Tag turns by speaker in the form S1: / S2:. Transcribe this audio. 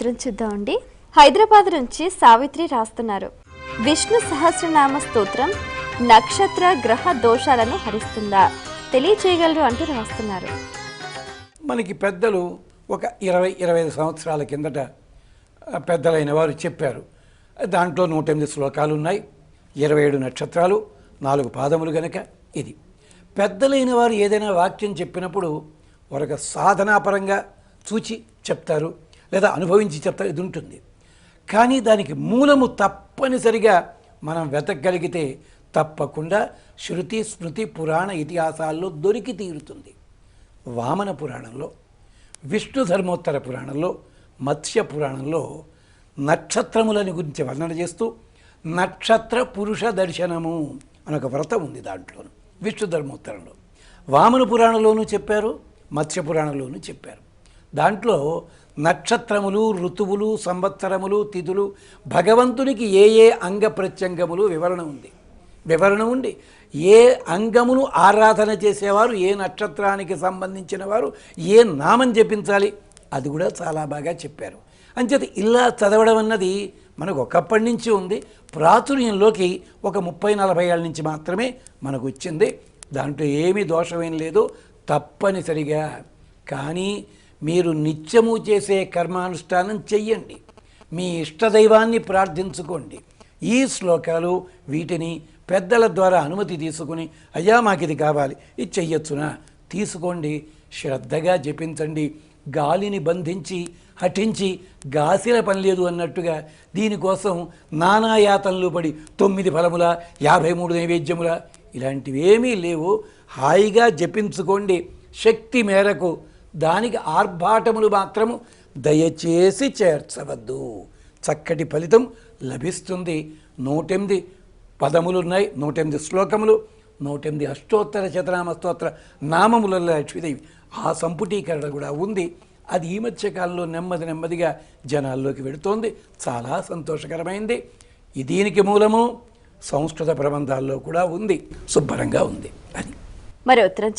S1: చిత్రం చూద్దామండి. హైదరాబాద్ నుంచి సావిత్రి రాస్తున్నారు. విష్ణు సహస్రనామ స్తోత్రం నక్షత్ర గ్రహ దోషాలను హరిస్తుందా? తెలియచేయగలరు అంటూ రాస్తున్నారు.
S2: మనకి పెద్దలు ఒక ఇరవై ఇరవై ఐదు సంవత్సరాల కిందట పెద్దలైన వారు చెప్పారు. దాంట్లో నూట ఎనిమిది శ్లోకాలు ఉన్నాయి ఇరవై ఏడు నక్షత్రాలు నాలుగు పాదములు గనక ఇది. పెద్దలైన వారు ఏదైనా వాక్యం చెప్పినప్పుడు ఒక సాధనాపరంగా చూచి చెప్తారు. లేదా అనుభవించి చెప్తారు ఇది ఉంటుంది. కానీ దానికి మూలము తప్పనిసరిగా మనం వెతకగలిగితే తప్పకుండా శృతి స్మృతి పురాణ ఇతిహాసాల్లో దొరికి తీరుతుంది. వామన పురాణంలో విష్ణు ధర్మోత్తర పురాణంలో మత్స్య పురాణంలో నక్షత్రములని గురించి వర్ణన చేస్తూ నక్షత్ర పురుష దర్శనము అనొక వ్రతం ఉంది దాంట్లోను విష్ణు ధర్మోత్తరంలో. వామన పురాణంలోనూ చెప్పారు మత్స్య పురాణంలోనూ చెప్పారు. దాంట్లో నక్షత్రములు ఋతువులు సంవత్సరములు తిథులు భగవంతునికి ఏ ఏ అంగ ప్రత్యంగములు వివరణ ఉంది. వివరణ ఉండి ఏ అంగమును ఆరాధన చేసేవారు ఏ నక్షత్రానికి సంబంధించిన వారు ఏ నామం జపించాలి అది కూడా చాలా బాగా చెప్పారు. అంచేత ఇలా చదవడం అన్నది మనకు ఒకప్పటి నుంచి ఉంది. ప్రాచుర్యంలోకి ఒక ముప్పై నలభై ఏళ్ళ నుంచి మాత్రమే మనకు వచ్చింది. దాంట్లో ఏమీ దోషమేం లేదు. తప్పనిసరిగా. కానీ మీరు నిత్యము చేసే కర్మానుష్ఠానం చెయ్యండి. మీ ఇష్టదైవాన్ని ప్రార్థించుకోండి. ఈ శ్లోకాలు వీటిని పెద్దల ద్వారా అనుమతి తీసుకుని అయ్యా మాకు ఇది కావాలి ఇది చెయ్యొచ్చునా? తీసుకోండి. శ్రద్ధగా జపించండి. గాలిని బంధించి హఠించి గాసిన పని లేదు అన్నట్టుగా దీనికోసం నానాయాతనలు పడి తొమ్మిది ఫలముల యాభై మూడు నైవేద్యముల ఇలాంటివి ఏమీ లేవు. హాయిగా జపించుకోండి. శక్తి మేరకు దానికి ఆర్భాటములు మాత్రము దయచేసి చేర్చవద్దు. చక్కటి ఫలితం లభిస్తుంది. నూటెనిమిది పదములు ఉన్నాయి నూటెనిమిది శ్లోకములు నూటెనిమిది అష్టోత్తర శతనామ స్తోత్ర నామములలో లక్ష్మీదేవి ఆ సంపుటీకరణ కూడా ఉంది. అది ఈ మధ్యకాలంలో నెమ్మది నెమ్మదిగా జనాల్లోకి వెడుతోంది చాలా సంతోషకరమైంది. దీనికి మూలము సంస్కృత ప్రబంధాల్లో కూడా ఉంది. శుభ్రంగా ఉంది. అని.
S1: మరి ఉత్తరం